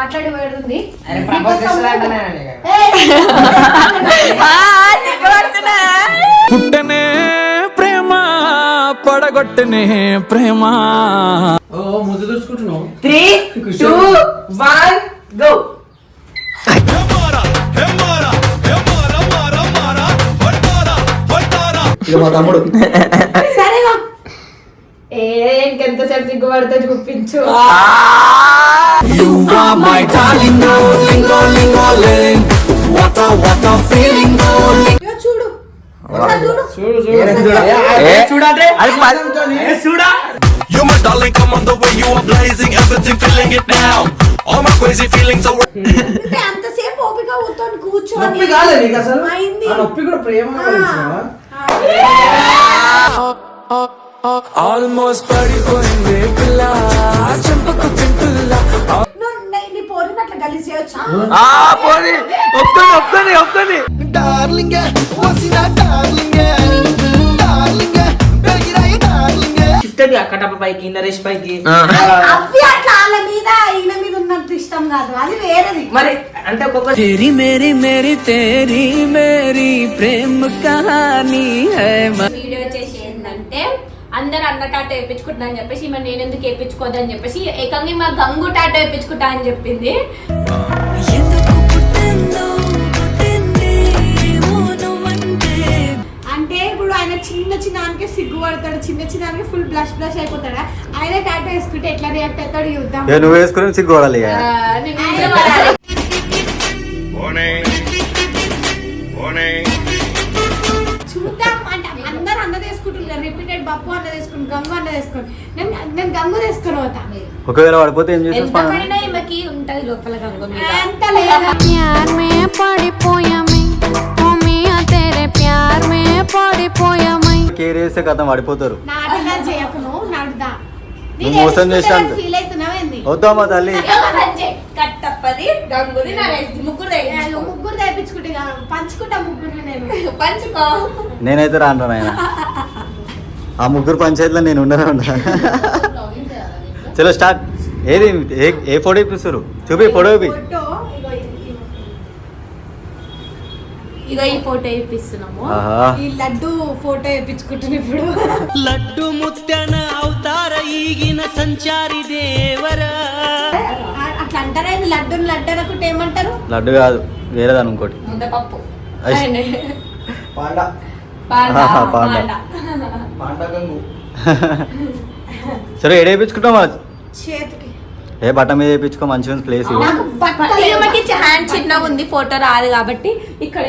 మాట్లాడి పెడుతుంది పుట్టనే ప్రేమ పడగొట్టనే ప్రేమ. ఓ ముద్దు చూసుకుంటున్నావు త్రీ టూ వన్ గో మా తమ్ముడు ఇంకెంతసేపు సిగ్గుపడితే చూపించు You are my darling, no lingo, lingo, ling. What a, what a feeling, no ling. ఇగో చూడు చూడు చూడు You're my darling, come on the way you are blazing, everything feeling it now. All my crazy feelings are. అంతసేపు ఓపిక కూర్చొని కూర్చొని నొప్పి కాలే నీకు అసలు. ఆ నొప్పి కూడా ప్రేమ ఆల్మోస్ట్ పడిపోయింది పిల్ల. చెంపకు పింపుల్ల ప్రేమ కహానీ వీడియో చేసి ఏంటంటే అందరు అన్న టాటో వేయించుకుంటున్నా అని చెప్పేసి మరి నేను ఎందుకు వేయించుకోదని చెప్పేసి ఏకంగా మా గంగు టాటో వేయించుకుంటా అని చెప్పింది. అంటే ఇప్పుడు ఆయన చిన్న చిన్న దానికే సిగ్గుపడతాడు చిన్న చిన్న దానికి ఫుల్ బ్లష్ బ్లష్ అయిపోతాడా? ఆయన టాటో వేసుకుంటే ఎట్లా రియాక్ట్ అవుతాడు చూద్దాం. నువ్వు వేసుకుని సిగ్గుపడాలి నేను ఇట్లా రిపీటెడ్ పప్పు అన్న తీసుకుని గంగు అన్న తీసుకుని. నేను నేను గంగు తీసుకుని పోతా. ఒకవేళ పడిపోతే ఏం చేస్తాను ఈమెకి లోపల గంగు అంత లేదా. ప్యార్ మే నేనైతే రాను నాయన. ఆ ముగ్గురు పంచాయతీలో నేను ఉండనే ఉన్నా చలో స్టార్ట్. ఏది? ఏ- ఏ ఫోటో ఇప్పిస్తారు చూపి ఫోటో ఇగో ఇది, ఇది. ఇగో ఈ ఫోటో ఇప్పిస్తున్నాము ఆహా. ఈ లడ్డు ఫోటో వేయించుకుంటున్నా ఇప్పుడు. లడ్డు ముత్యన అవతార ఈగిన సంచారి దేవరా. అట్లా అంటారా ఇది? లడ్డుని లడ్డు అనుకుంటే ఏమంటారు? లడ్డు కాదు వేరేదాని ఇంకోటి. ముద్దపప్పు పాండా. పాండా, ఆహా, పాండా. పాండా. పాండా గంగు సరే ఏడ వేయించుకుంటాం చేతికి. ఏ బట్ట మీద వేయించుకో మంచిగా ప్లేస్ హ్యాండ్ చిన్నగా ఉంది ఫోటో రాదు కాబట్టి ఇక్కడ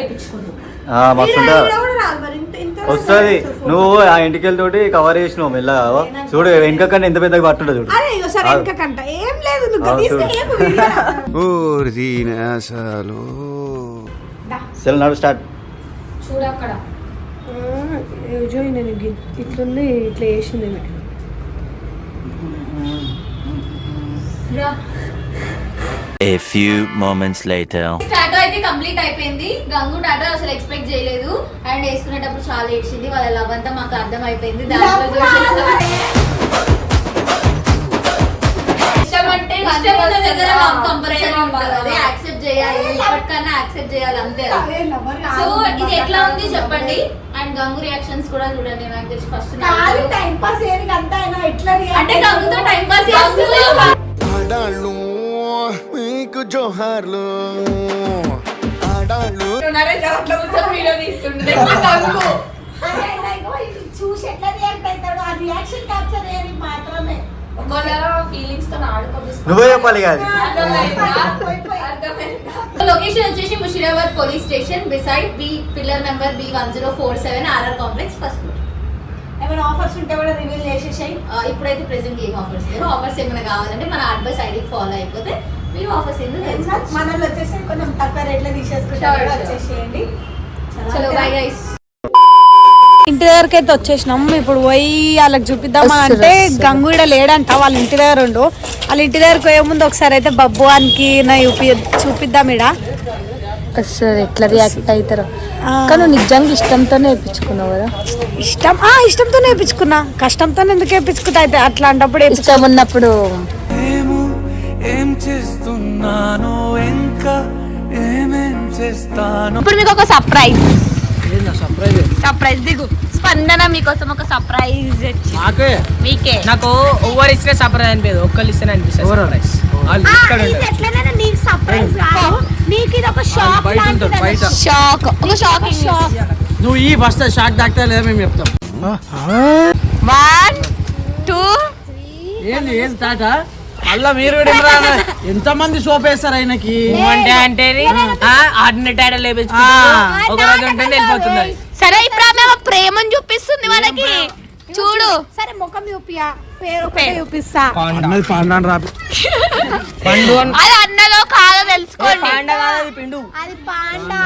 వస్తుంది. నువ్వు ఆ ఇంటికెళ్ళతోటి కవర్ చేసినావు మెల్లగా చూడు వెనక కన్నా ఎంత పెద్దగా పట్టుంటా చూడు. కంట. సరే నడు స్టార్ట్ చూడు అక్కడ. ఇట్లుంది ఇట్లా వేసింది A few moments later. Tattoo అయితే కంప్లీట్ అయిపోయింది. గంగు టాటో అసలు ఎక్స్పెక్ట్ చేయలేదు. అండ్ వేసుకునేటప్పుడు చాలా ఏడ్చింది. వాళ్ళ లవ్ అంతా మాకు అర్థం అయిపోయింది దాంట్లో చూసేసాం. ఇష్టం అంటే ఇష్టం ఉన్న దగ్గర love compulsory ఉంటుంది. అదే యాక్సెప్ట్ చేయాలి. ఇప్పటికన్నా యాక్సెప్ట్ చేయాలి. అంతే. సో ఇది ఎట్లా ఉంది చెప్పండి? అండ్ గంగు రియాక్షన్స్ కూడా చూడండి నాకు తెలిసి ఫస్ట్ కాదు టైం పాస్ చేయడానికి అంతా ఆయన ఎట్లా అంటే గంగుతో. టైం పాస్ ఆడాళ్ళు మీకు జోహార్లు. ఆడాళ్ళు. నరేష్ అట్లా కూర్చొని వీడియో తీస్తుండే. గంగు. చూసి ఎట్లా రియాక్ట్ అవుతాడు ఆ రియాక్షన్ క్యాప్చర్ చేయడానికి మాత్రమే. నువ్వే చెప్పాలి కాదు లొకేషన్ వచ్చేసి Mushirabad police station beside B pillar number B one zero four seven RR complex first ఏమైనా ఆఫర్స్ ఉంటే కూడా రివీల్ చేసేసాయి. ఇప్పుడైతే ప్రెసెంట్ ఏం ఆఫర్స్ లేవు. ఆఫర్స్ ఏమైనా కావాలంటే మన అడ్వైస్ ఐడి ఫాలో అయిపోతే మీరు ఆఫర్స్ ఏందో తెలుసుకోవచ్చు మనల్ని వచ్చేసి కొంచెం తక్కువ రేట్లో తీసేసుకుంటారు sure. వచ్చేసేయండి. చలో బై గైస్ ఇంటి దగ్గరికి అయితే వచ్చేసినాం. ఇప్పుడు పోయి వాళ్ళకి చూపిద్దామా అంటే గంగుడ లేడంట వాళ్ళ ఇంటి దగ్గర ఉండు. వాళ్ళ ఇంటి దగ్గరకు పోయే ముందు ఒకసారి అయితే బబ్బు అనికి నా చూపి చూపిద్దాం ఇడ అసలు ఎట్లా రియాక్ట్ అవుతారో కానీ నిజంగా ఇష్టంతోనే వేయించుకున్నావు కదా. ఇష్టం? ఆ ఇష్టంతో నేర్పించుకున్నా కష్టంతో ఎందుకు నేర్పించుకుంటా అయితే? అట్లాంటప్పుడు ఇష్టం ఉన్నప్పుడు. ఏం చేస్తున్నానో ఇంకా ఏమేం చేస్తానో. ఇప్పుడు మీకు ఒక సర్ప్రైజ్ సర్ప్రైజ్ దిగు. స్పందన మీకోసం ఒక సర్ప్రైజ్ మీకే? నాకు ఓవర్ ఇస్తే సపరేట్ అనిపించదు ఒక్కళ్ళు ఇస్తేనే అనిపిస్తుంది సర్ప్రైజ్ నీకు సర్ప్రైజ్ నీకు షాక్ షాక్ నువ్వు ఈ ఫస్ట్ షాక్ డాక్టర్ లేదా మేము చెప్తాం. వన్ టూ ఏంది ఏంది తాట అల్ల మీరు కూడా ఏమరా? ఎంతమంది సోప్ వేస్తారు ఆయనకి? అంటే అంటే లేపించు. ఒక రోజు ఉంటుంది వెళ్ళిపోతుంది. సరే ఇప్పుడు ఆమె ప్రేమను చూపిస్తుంది మనకి చూడు. సరే ముఖం చూపియా. పేరు ఒకటే చూపిస్తా. అన్నది పాండాన్ రా పండు అని అది అన్నదో కాదో తెలుసుకోండి. పాండ కాదు అది పిండు. అది పాండా.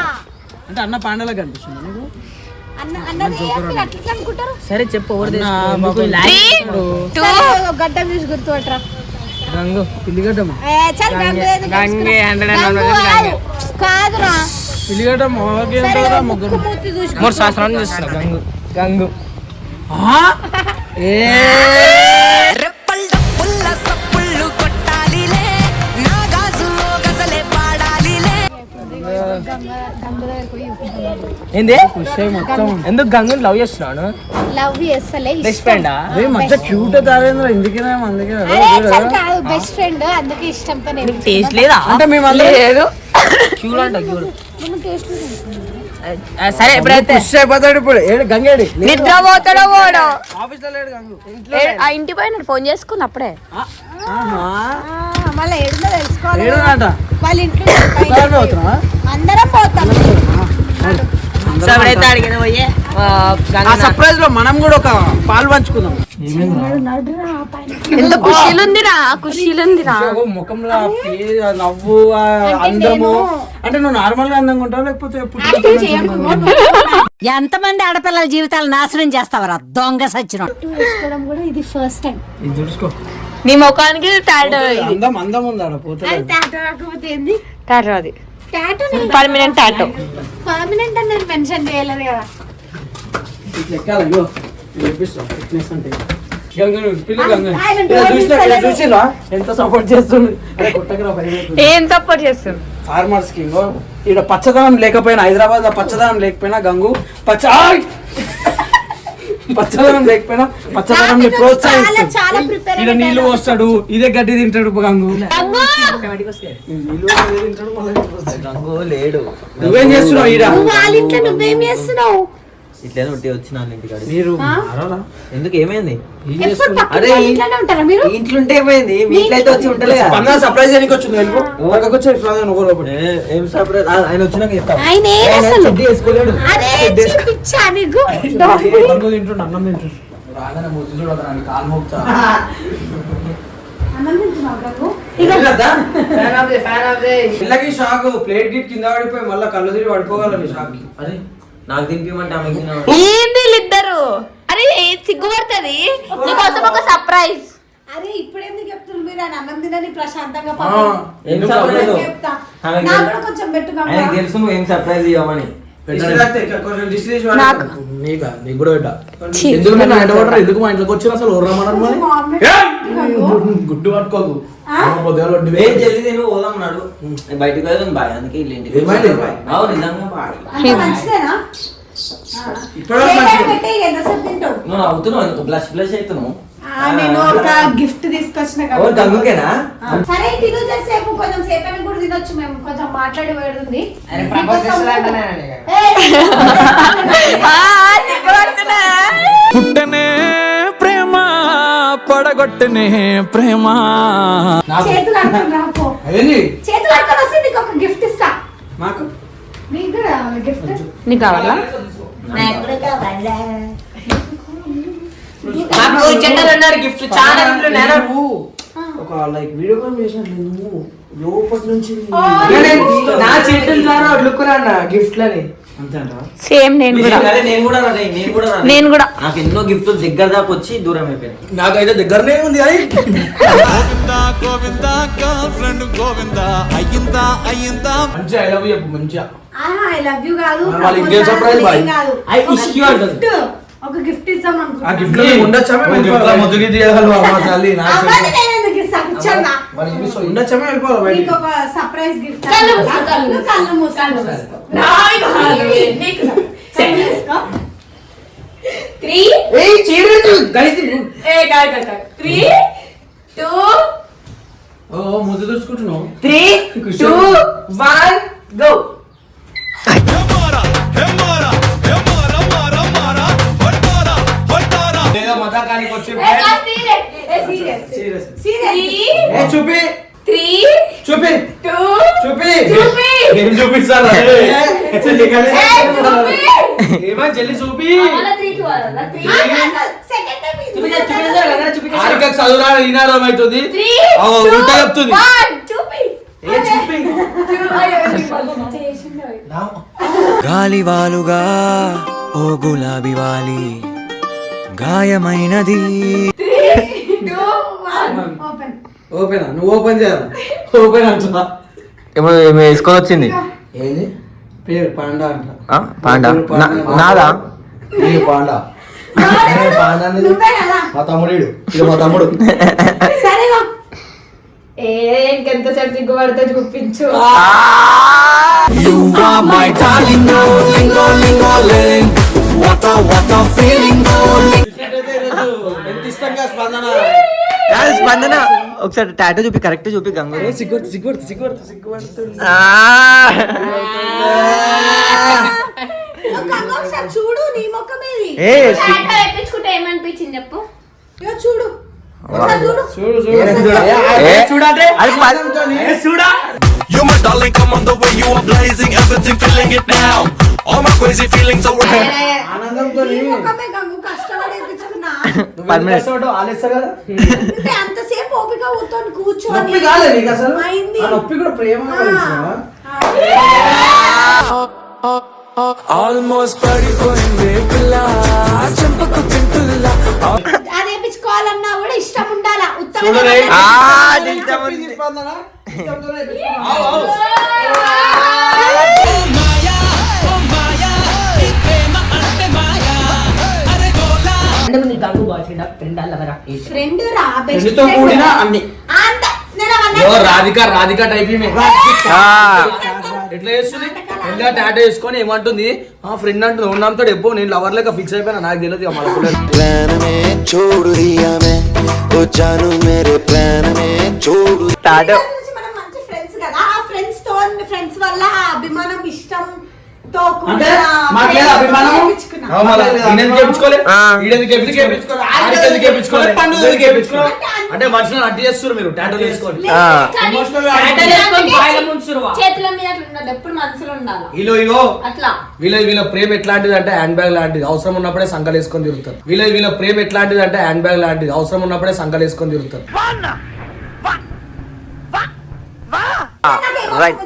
అంటే అన్న పాండలా కనిపిస్తుంది నీకు? అన్న అన్నది ఏంటి అట్లా అనుకుంటారు? సరే చెప్పు గడ్డ చూసి గుర్తుపట్టరా? గంగు పిల్లిగడ్డమ్మ. కాదురా. ముక్కు ముగ్గురు. మూడు సంవత్సరాలు చూస్తున్నా గంగు. గంగు. ఆ? ఏ? ఏంది? ఖుషి మొత్తం. ఎందుకు గంగుని లవ్ చేస్తున్నాను లవ్ చేస్తలే బెస్ట్ ఫ్రెండా మధ్య క్యూట్ ఎందుకేనా అందుకే చల్ కాదు? బెస్ట్ ఫ్రెండ్ అందుకే ఇష్టంతో నేను టేస్ట్ లేదా? అంటే మేము అందరం లేదు. క్యూడ్ అంట టేస్ట్ సరే ఎప్పుడైతే అయిపోతాడు ఇప్పుడు. ఏడు గంగేడి నిద్రపోతాడో పోడో ఆఫీస్లో లేడు గంగు. ఏ- ఆ ఇంటి పోయిన ఫోన్ చేసుకుంది అప్పుడే. మళ్ళీ ఏడుందో తెలుసుకోవాలి వాళ్ళ ఇంట్లో? అందరం పోతాం. సర్ప్రైజ్లో మనం కూడా ఒక పాలు పంచుకుందాం. ఎంత ఖుషీలుందిరా ఖుషీలుందిరా. ముఖంలో నవ్వు అందము. అంటే నువ్వు నార్మల్గా అందంగా ఉంటావు లేకపోతే ఎంతమంది ఆడపిల్లల జీవితాలు నాశనం చేస్తావరా దొంగ సచ్చిన ఇది ఫస్ట్ టైం ఇది చూసుకో. నీ ముఖానికి టాటో అందం అందం ఉంది ఆడ పోతే టాటో కాకపోతే ఏంది? టాటో అది. టాటో పర్మనెంట్ టాటో పర్మనెంట్ అని నేను మెన్షన్ చేయలేదు కదా. ఇట్లా ఎక్కాలి చూపిస్తా ఫిట్నెస్ అంటే. ఎంత సపోర్ట్ చేస్తుంది? ఏం సపోర్ట్ ఫార్మర్స్కి ఇంకో ఇక్కడ పచ్చదనం లేకపోయినా హైదరాబాద్లో పచ్చదనం లేకపోయినా గంగు పచ్చ! పచ్చదనం లేకపోయినా పచ్చదనం చాలా ప్రోత్సహిస్తుంది చాలా ప్రిపేర్ ఇక్కడ నీళ్ళు పోస్తాడు ఇదే గడ్డి తింటాడు గంగు. నీళ్ళు పోసేది తింటాడు మళ్ళీ నీళ్ళు పోస్తాడు. గంగు లేడు. నువ్వేం చేస్తున్నావు ఈడ? ఇట్లనే ఉంటే ఇంటికాడ మీరు? ఎందుకు ఏమైంది? ఏం అరే, ఇంట్లోనే ఉంటారా మీరు? ఇంట్లో ఉంటే ఏమైంది? మీ ఇంట్లో అయితే వచ్చి ఉంటలే స్పందన సర్ప్రైజ్ చేయడానికి వచ్చింది వెళ్ళిపో నువ్వు లోపల. ఏ- ఏం సర్ప్రైజ్ ఆ, ఆయన వచ్చినాక చెప్తాం ఆయన ఏం ఆయన అసలు? చెడ్డీ వేసుకోలేడు అరే చూపించా నీకు? గంగు తింటుండు అన్నం తింటుండు. రాగానే చూడదు కాలు మోపుతా. షాక్ ప్లేట్ గిట్ కింద పడిపోయి మళ్ళీ కళ్ళు తిరిగి పడిపోగలని షాక్కి అరే నాకు? ఏంది వీళ్ళిద్దరు అరే సిగ్గుపడుతుంది నీకోసం ఒక సర్ప్రైజ్ అరే ఇప్పుడు ఎందుకు చెప్తున్నారు మీరు ఆయన అన్నం తినని ప్రశాంతంగా పడుకోండి. ఎందుకు చెప్తా నాకు. కూడా కొంచెం పెట్టు గంగు. ఆయనకి తెలుసు నువ్వు ఏం సర్ప్రైజ్ ఇవ్వమని నీకా కూడా పెట్టా? ఎందుకు నన్ను వెంట పడరు ఎందుకు మా ఇంట్లోకి వచ్చిన అసలు? ఎవరు రమ్మన్నారు మరి? మా అమ్మ- ఏయ్! గుడ్డు పట్టుకోకు. బయటకు బాయ్ అందుకే నువ్వు అవుతున్నావు ఎందుకు? బ్లష్ బ్లష్ అవుతున్నావు. నేను ఒక గిఫ్ట్ తీసుకొచ్చిన ఓ కాబట్టి. గంగుకేనా సరే తిను సేపు కొంచెం సేపు అని కూడా తినొచ్చు మేము కొంచెం మాట్లాడి పెడుతుంది పుట్టనే ప్రేమ పడగొట్టనే ప్రేమ. చేతులు రాపో ఏంది చేతులు కడుకొని వస్తే నీకు ఒక గిఫ్ట్ ఇస్తా. మాకు? నీకు గిఫ్ట్? నీకు కావాలా? నాకు చెడ్డలు ఉన్నారు గిఫ్ట్ చాలా గిఫ్ట్లు నేను ఒక లైక్ వీడియో కాల్ చేసినట్లు నువ్వు లోపటి నుంచి నా చేతుల ద్వారా వదులుకున్నా గిఫ్ట్లని? అంతే అంటావా సేమ్ నేను కూడా. నేను కూడా నేను కూడా రా. నేను కూడా. నాకు ఎన్నో గిఫ్ట్లు దగ్గర దాకా వచ్చి దూరం అయిపోయినాయి. నాకైతే దగ్గరనే ఉంది అది గోవిందా గోవిందా గర్ల్ ఫ్రెండ్ గోవిందా? అయ్యిందా అయ్యిందా? మంచిగా ఐ లవ్ చెప్పు మంచిగా. ఐ లవ్ యూ కాదు. వాళ్ళు ఇంకేం ఏం బాయ్? కాదు. I ఒక wish ఒక గిఫ్ట్ ఇద్దాం ఆ గిఫ్ట్లో ఉండొచ్చా? ముద్దుకి తీయగలవా మా తల్లి నా అవన్నీ నేను ఎందుకు ఇస్తా కూర్చోన్నా మరి సో ఉండొచ్చేమో వెళ్ళిపోవాలి నీకు బయటికి. ఒక సర్ప్రైజ్ గిఫ్ట్ కళ్ళు మూసుకో, కళ్ళు నువ్వు కళ్ళు మూసుకో. కళ్ళు మూసుకో. నాయ్ కాదు, నీకు మూసుకో. త్రీ. చీరలు గలిసి ఏ కాదు కాదు త్రీ టూ. ఓ ముద్దు చూసుకుంటున్నావు త్రీ టూ వన్ గో. మతాకానికి వచ్చి చూపి త్రీ చూపి టూ చూపి చూపి. ఏం చూపిస్తాను ఏమో చెల్లి చూపి. ఆరిక చదువురా ఈనాడు అవుతుంది. ఉల్టా చెప్తుంది. గాలివాలుగా ఓ గులాబీ వాలి. గాయమైనది. Two, one. ఓపెన్. ఓపెన్ నువ్వు ఓపెన్ చేయాలి. ఓపెన్ అంటున్నా. ఏమో ఏమో వేసుకొని వచ్చింది. ఏంది? పేరు పాండా అంట. ఆ, పాండా. నాదా? పాండా. పాండా మా తమ్ముడు మా తమ్ముడు. సరేగా ఏ ఇంకెంతసేపు సిగ్గుపడితే చూపించు. You are my darling, no lingo, lingo, ling. What a, what a feeling, no ling. ఎంత ఇష్టంగా స్పందన. కాదు, స్పందన. ఒకసారి టాటూ చూపి కరెక్ట్ చూపి గంగు. సిగ్గుడు సిగ్గుపడుతుంది గంగ ఒకసారి చూడు నీ ముఖం ఇది ఏ టాటా వేయించుకుంటే ఏమనిపించింది చెప్పు. ఇగో చూడు. చూడు. చూడు చూడు. చూడా. You my darling, come on the way you are blazing, everything feeling it now. All my crazy feelings are ఆనందంతో నీ ముఖమే గంగు కష్టపడి వేయించుకున్నా ఆలేస్తారు కదా. అంటే అంతసేపు ఓపిక కూర్చొని కూర్చొని. నొప్పి కాలే నీకు అసలు? అయింది. ఆ నొప్పి కూడా పడిపోయింది పిల్ల. చెంపకు అది కూడా ఇష్టం ఉండాలా? ఉత్తమ అంటే నీ Gangu boy friend friend అల్లవరా friend రా బెస్ట్ ఫ్రెండ్తో కూడిన అన్ని అంత నేను అవన్నీ ఓ రాధిక రాధిక టైప్ ఈమె. ఆ, ఎట్లా చేస్తుంది ఎట్లా టాటా వేసుకొని ఏమంటుంది ఆ ఫ్రెండ్ అంటుంది ఉన్నాంతో ఎప్పో నేను లవర్ లెక్క ఫిక్స్ అయిపోయినా నాకు తెలియదు ఇక మళ్ళీ పిల్లలు. प्लान में छोड़ दिया मैं ओ जानू मेरे प्लान में छोड़ టాటూ చూసి మనం మంచి ఫ్రెండ్స్ కదా ఆ ఫ్రెండ్స్ తో ఫ్రెండ్స్ వల్ల ఆ అభిమానం ఇష్టం తో అంటే మనుషులను అడ్డు చేస్తారు మీరు టాటూ ఉండాలి వీళ్ళు. ఇగో వీళ్ళ వీళ్ళ ప్రేమ ఎట్లాంటిది అంటే హ్యాండ్ బ్యాగ్ లాంటిది. అవసరం ఉన్నప్పుడే సంకలు వేసుకొని తిరుగుతారు. వీళ్ళ వీళ్ళ ప్రేమ ఎట్లాంటిది అంటే హ్యాండ్ బ్యాగ్ లాంటిది. అవసరం ఉన్నప్పుడే సంకలు వేసుకొని తిరుగుతారు. రైట్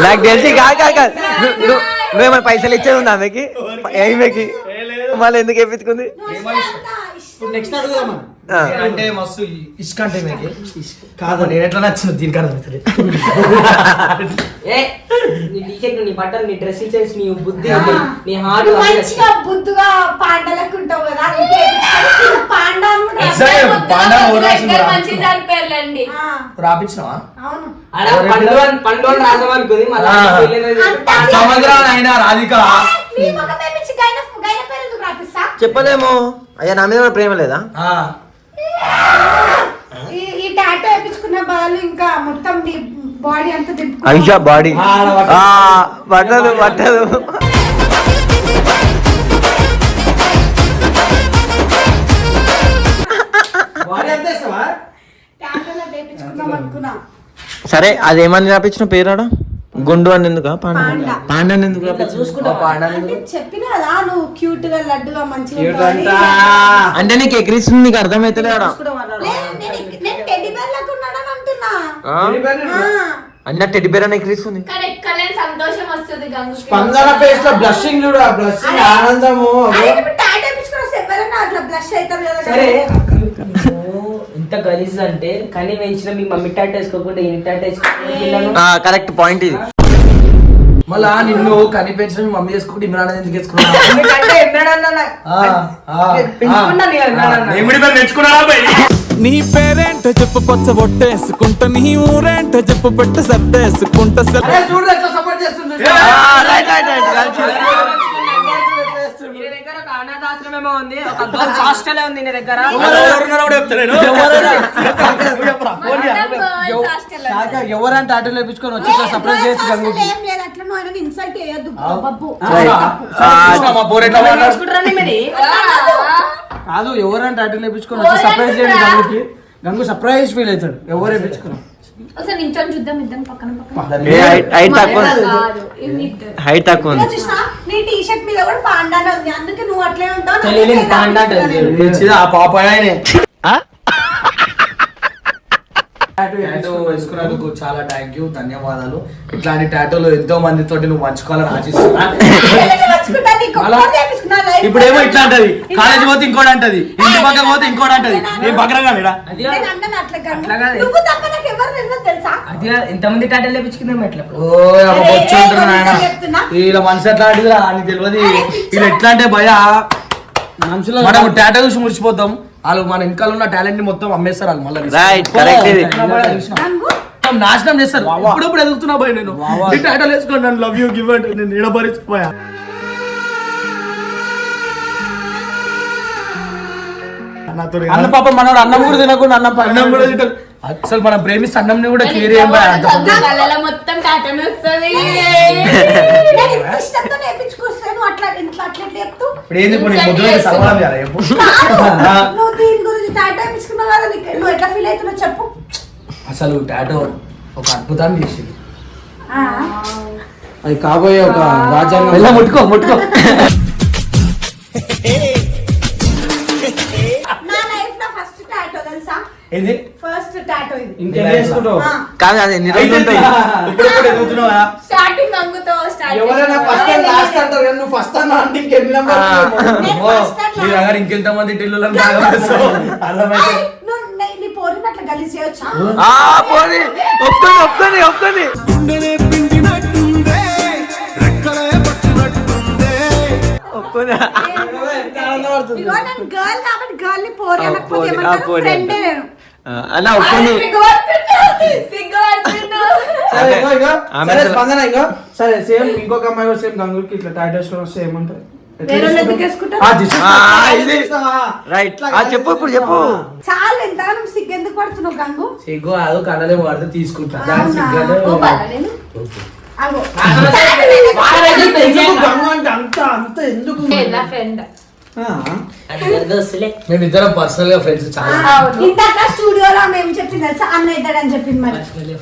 నాకు తెలిసి కాదు కాదు కాదు. నువ్వు- నువ్వు నువ్వేమైనా పైసలు ఇచ్చేది ఉందా ఆమెకి? ఏమెకి మళ్ళీ ఎందుకు వేపించుకుంది ఇప్పుడు నెక్స్ట్. అంటే మస్తు ఇష్క అంటే మీకు. కాదు నేను ఎట్లా నచ్చింది దీనికన్నా అవుతుంది ఏ నీ టీషర్ట్ నీ బట్టలు నీ డ్రెస్సింగ్ సెన్స్ నీ బుద్ధి నీ హార్ట్ మంచిగా బుద్దుగా పాండలకు ఉంటావు కదా. మంచి రాపించినావా? అవును. మళ్ళీ అయినా రాధిక. చెప్పలేమో. అయ్యా నా మీద కూడా ప్రేమ లేదా? ఆ, ఈ టాటో వేయించుకున్న బదులు ఇంకా మొత్తం నీ బాడీ అంతా దింపు అయ్యా బాడీ. పట్టదు పట్టదు సరే అదేమని రాపించిన పేరాడా గుండు అని ఎందుకు? పాండ. ఎందుకు అంటే చెప్పిన కదా నువ్వు క్యూట్గా లడ్డుగా మంచిగా Cute ఉంటావని. అంట. అంటే నీకు ఎక్కిరిస్తుంది నీకు టెడ్డీ బేర్? ఆ, అన్న టెడ్డి పేరు అని గంగు స్పందన ఫేస్లో బ్లషింగ్ చూడు ఆ బ్లషింగ్ ఆనందము. అరే ఇప్పుడు టాటో వేయించుకున్న వస్తే ఎవరైనా అట్లా బ్లష్ అవుతారు కదా సరే ఇంత గలీజ్ అంటే కనీ పెంచిన మీ మమ్మీ టాట్ వేసుకోకుండా ఇంటి టాట్ వేసుకోకుండా కరెక్ట్ పాయింట్ ఇది. మళ్ళా నిన్ను కనిపించడం మీ మమ్మీ చేసుకుంటే ఇమ్రాన్ ఎందుకు వేసుకున్నా ఎందుకంటే ఎన్నడన్నా పెంచుకున్నా నేను ఎన్నడన్నా. నీ పేరేంటో చెప్పు పచ్చ ఒట్టేసుకుంటా నీ ఊరేంటో చెప్పు పెట్ట సర్దేసుకుంటా దగ్గర ఒక అనాథాశ్రమేమో ఉంది ఒక గర్ల్స్ హాస్టలే ఉంది ఈయన దగ్గర ఎవరంటే ఆటో లేపించుకొని వచ్చి సర్ప్రైజ్ చేయొచ్చు గంగుకి ఏం లేదు అట్లా నువ్వు ఆయన ఇన్సల్ట్ చేయొద్దు కాదు ఎవరంటే ఆటో లేపించుకొని వచ్చి సర్ప్రైజ్ చేయండి గంగుకి గంగు సర్ప్రైజ్ ఫీల్ అవుతాడు ఎవరు వేపించుకున్నా ఒకసారి నించొని చూద్దాం ఇద్దరం పక్కన పక్కన. ఏ హైట్ హైట్ తక్కువ. కాదు ఇవి ఇద్దరు. హైట్ తక్కువ ఉంది. చూసినా నీ టీ షర్ట్ మీద కూడా పాండానే ఉంది. అందుకే నువ్వు అట్లే ఉంటావు తెలియని పాండా అంటది. తెచ్చిదా ఆ పాప ఆయనే. టాటూ వేసుకున్నందుకు చాలా థ్యాంక్ యూ ధన్యవాదాలు. ఇట్లాంటి టాటోలు ఎంతో మందితో నువ్వు పంచుకోవాలని ఆశిస్తున్నా ఇప్పుడు ఏమో ఇట్లా అంటది కాలేజీ పోతే ఇంకోటి అంటది. ఇంటి పక్క పోతే ఇంకోటి అంటది. ఏం పక్కన తెలుసా? అది కాదు, ఎంతమంది టాటలు లేపించుకుందాం ఎట్లా? ఓ చెప్తున్నా. వీళ్ళ మనిషి ఎట్లా అడిగిరా అని తెలియదు. వీళ్ళు ఎట్లా అంటే భయ. మనం టాటా చూసి మురిచిపోతాం వాళ్ళు మన ఇంకా ఉన్న టాలెంట్ని మొత్తం అమ్మేస్తారు వాళ్ళు మళ్ళీ నాశనం చేస్తారు. ఇప్పుడప్పుడు ఎదుగుతున్నా పోయి నేను. ఈ టాటాలు వేసుకోండి నన్ను లవ్ యూ గివ్ అండ్ నేను నిడబరిచిపోయా అన్న పాప మనోడు అన్నం కూడా తినకుండా అన్నం అన్నం కూడా తింటాడు. అసలు మనం ప్రేమిస్తే అన్నం కూడా క్లియర్ ఏం మొత్తం టాటన్ వస్తుంది నేను ఇంత ఇష్టంతో నేర్పించుకొస్తాను అట్లా ఇంట్లో అట్లా ఎట్లా చెప్తూ? ఇప్పుడు ఏంది ఇప్పుడు చేయాలి. నువ్వు దీని గురించి టాటా కదా నువ్వు ఎట్లా ఫీల్ అవుతున్నావు చెప్పు. అసలు టాటో ఒక అద్భుతాన్ని చేసింది. ఆ. అది కాబోయే ఒక రాజ్యాంగం. వెళ్ళా ముట్టుకో ముట్టుకో. ఏంది? ఫస్ట్ టాటో ఇది. ఇంకేం చేసుకుంటావు. కాదు అది ఎన్ని రోజులు ఉంటాయి. ఇప్పుడు ఇప్పుడు ఎదుగుతున్నావా? స్టార్టింగ్ గంగుతో స్టార్ట్ ఎవరైనా ఫస్ట్ టైం లాస్ట్ అంటారు కానీ నువ్వు ఫస్ట్ టైం అంటే ఇంకెన్ని నెంబర్ నీ దగ్గర ఇంకెంత మంది టిల్లు అర్థమైతే ఏయ్, నువ్వు నీ- నీ పోరిని అట్లా గలీజ్ చేయొచ్చా ఆ, పోనీ. ఒప్పుకొని ఒప్పుకొని ఒప్పుకొని. గుండెనే పిండినట్టుందే రెక్కలే పట్టినట్టుందే. నేను గర్ల్ కాబట్టి గర్ల్ని పోరి అనకపోతే పోరి, పోరి ఫ్రెండే. నేను. అన్న ఒప్పుకొని సరే స్పందన ఇగో. సరే సేమ్ ఇంకొక అమ్మాయి కూడా సేమ్ గంగుకి ఇట్లా టైట్ వేసుకొని వస్తే ఏమంటారు వేరే వాళ్ళు ఎందుకు వేసుకుంటారు? ఆ, this is ఆ, not- ఇది. రైట్ ఆ. చెప్పు ఇప్పుడు చెప్పు. చాలు ఎంత నువ్వు సిగ్గు ఎందుకు పడుతున్నావు గంగు? సిగ్గు అదో కళ్ళలే తీసుకుంటా. దాని? సిగ్గు అంత అంత ఎందుకు నా ఫ్రెండ్ మేమిద్దరం పర్సనల్గా ఫ్రెండ్స్ చాలా. ఇందాక స్టూడియోలో మేము చెప్పింది తెలుసా? అన్న ఇద్దాడని చెప్పింది మరి.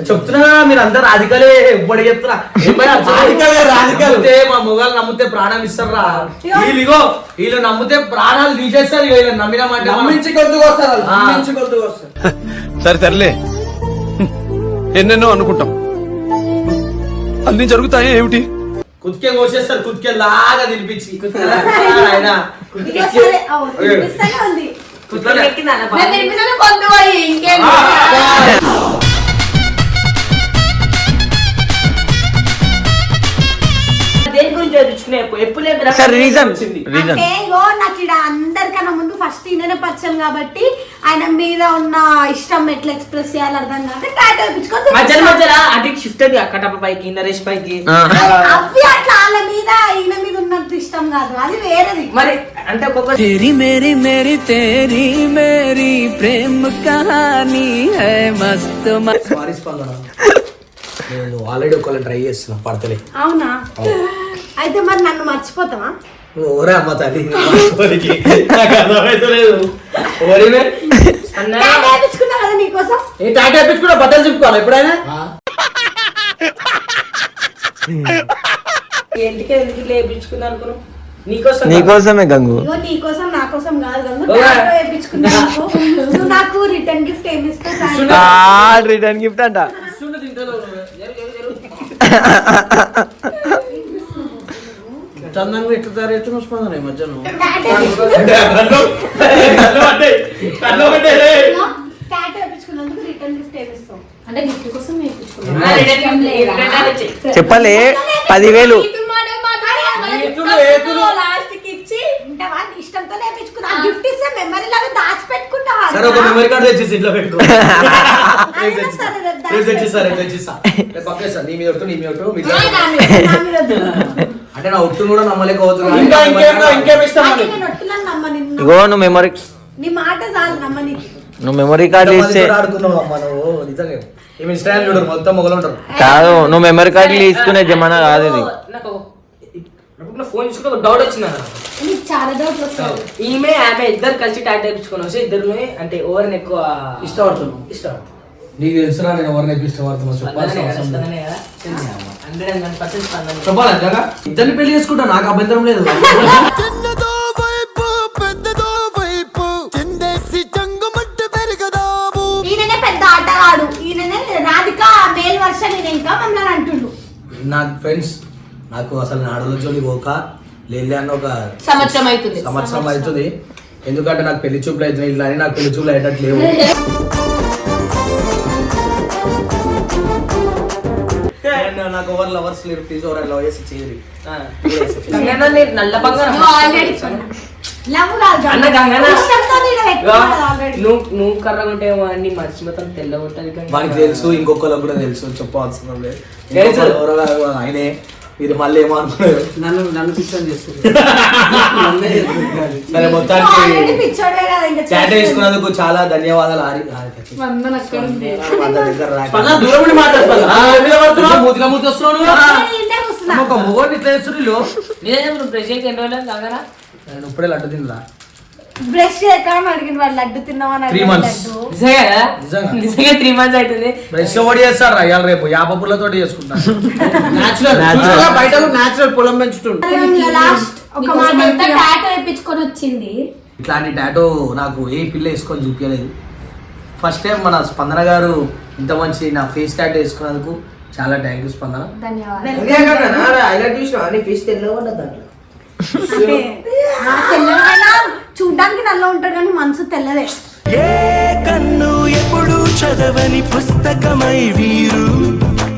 చెప్తున్నా మీరు అందరు రాధికలే ఎప్పుడు చెప్తున్నా. రాధికలే రాధికలే. మా మొగాలు నమ్మితే ప్రాణం ఇస్తారా వీళ్ళు ఇగో వీళ్ళు నమ్మితే ప్రాణాలు తీసేస్తారు ఇగో వీళ్ళు నమ్మినామంటే నమ్మించి కొద్దుకు వస్తారు నమ్మించి కొద్దుకు వస్తారు సరే సర్లే. ఎన్నెన్నో అనుకుంటాం. అన్ని జరుగుతాయి ఏమిటి? కుతికే కోసేస్తారు కుతికే లాగా తినిపించి. ఆయన? ఇగో చదివించుకునే ఎప్పుడు లేదు సార్ రీజన్ రీజన్ అంటే ఇగో నాకు ఇక్కడ అందరికన్నా ముందు ఫస్ట్ ఈయననే పరిచయం కాబట్టి ఆయన మీద ఉన్న ఇష్టం ఎట్లా ఎక్స్ప్రెస్ చేయాలి అర్థం కాక టాటో వేయించుకొని మధ్యలో మధ్యలో అటు ఇటు షిఫ్ట్ అది అక్కటప్ప పైకి నరేష్ పైకి అవి అట్లా వాళ్ళ మీద ఈయన మీద ఉన్నంత ఇష్టం కాదు అది వేరేది మరి అంటే ఒక్కొక్క तेरी मेरी मेरी तेरी मेरी प्रेम कहानी है मस्त मस्त సారీ స్పందన నేను ఆల్రెడీ ఒకళ్ళని ట్రై చేస్తున్నా పడతలే. అవునా? అయితే మరి నన్ను మర్చిపోతావా? ఓరే అమ్మ తల్లి. నాకు కదా నీకోసం? ఏ టాటా వేపించుకున్నా బట్టలు చెప్పుకోవాలి ఎప్పుడైనా? ఎందుకు అనుకున్నావు? నీకోసం నీకోసమే గంగు. ఇగో నీ కోసం కాదు నువ్వు నాకు రిటర్న్ గిఫ్ట్ ఏమి రిటర్న్ గిఫ్ట్ అంట. చందంగా ఎట్లా తయారు చేస్తున్నావు స్పందన ఈ మధ్యన? టాటో వేయించుకున్నందుకు ఇష్టంతో నేర్పించుకున్నా. గిఫ్ట్ ఇస్తే మెమరీ లాగా దాచి పెట్టుకుంటా సరే ఒక మెమరీ కార్డు తెచ్చేసి ఇంట్లో పెట్టుకో. రేపు అయినా తెచ్చిస్తా. సరే, రేపు రేపు తెచ్చిస్తా? రేపు తెచ్చిస్తా. రేపు పక్కేస్తా నీ మీద ఒట్టు నీ మీద ఒట్టు మీ ఇద్దరు- అంటే నా ఒట్టు కూడా నమ్మలేకపోతున్నా. ఇంకా ఇంకేం ఇంకేం ఇగో నువ్వు మెమరీ నీ మాట చాలు నమ్మని నువ్వు మెమరీ కార్డు ఇస్తే కాదు నువ్వు మెమరీ కార్డులు తీసుకునే జమానా కాదు ఇది. నాకు ఫోన్ తీసుకుని ఒక డౌట్ వచ్చింది అన్న. నీకు చాలా డౌట్లు వస్తాయి ఈమె ఆమె ఇద్దరు కలిసి టాటా తెప్పించుకొని వస్తే ఇద్దరు అంటే ఓవర్ని ఎక్కువ ఇష్టపడుతున్నావు? ఇష్టపడతారు నీకు తెలుసురా నేను ఎవరిని ఎక్కువ ఇష్టపడుతున్నా? చెప్పాల్సిన స్పందనే కదా, అవసరం లేదు. స్పందనే కదా? హండ్రెడ్ అండ్ వన్ పర్సెంట్ స్పందన. చెప్పాలా నిజంగా ఇద్దరిని పెళ్ళి చేసుకుంటా నాకు అభ్యంతరం లేదు. చిన్నదో వైపు పెద్దదో వైపు. చిందేసి చంగుమంటే పెరగదాము ఈయననే పెద్ద ఆటగాడు. ఈయననే రాధిక మేల్ వర్షన్ ఈయన ఇంకా మమ్మల్ని అంటుండు నాకు ఫ్రెండ్స్ నాకు అసలు జోలి పోక లేదు అన్న ఒక సంవత్సరం అవుతుంది. సంవత్సరం అవుతుంది. ఎందుకంటే నాకు పెళ్ళి చూపులు అవుతున్నాయి ఇట్లా అని నాకు పెళ్ళి చూపులు అయ్యేటట్టు లేవు. నాకు ఎవరు లవర్స్ లేరు ప్లీజ్ ఎవరు లవ్ చేసి చేయరు. నువ్వు కర్రగా ఉంటే అన్ని మనిషి మొత్తం తెల్ల ఉంటుంది తెలుసు ఇంకొకరికి కూడా తెలుసు చెప్పవలసిన లేదు. ఎవరో ఆయనే. ఇది మళ్ళీ ఏమో అనుకున్నారు నన్ను నన్ను పిచ్చని చేస్తుంది. సరే మొత్తానికి చాట్ వేసుకున్నందుకు చాలా ధన్యవాదాలు ఆరి. ఒక మొగోడిని ఇట్లా చేస్తున్నారు ఇప్పుడే లడ్డు తినరా బ్రష్ అడిగిన వాళ్ళు లడ్డు తిన్నామని months. లడ్డు. నిజంగా త్రీ మంత్స్ అవుతుంది. బ్రష్ ఒకటి చేస్తారు అయ్యాలి రేపు. యాప పుల్లతో? బయట నాచురల్ పొలం పెంచుతుండు. ఇంకా లాస్ట్ ఒక మాట. టాటో వేయించుకొని వచ్చింది. ఇట్లాంటి టాటో నాకు ఏ పిల్ల వేసుకొని చూపించలేదు. ఫస్ట్ టైం మన స్పందన గారు ఇంత మంచి నా ఫేస్ టాటో వేసుకున్నందుకు చాలా థ్యాంక్ యూ స్పందన. ధన్యవాదాలు. చూడ్డానికి నల్ల ఉంటాడు కానీ మనసు తెల్లదే. ఏ కన్ను ఎప్పుడు చదవని పుస్తకమై వీరు.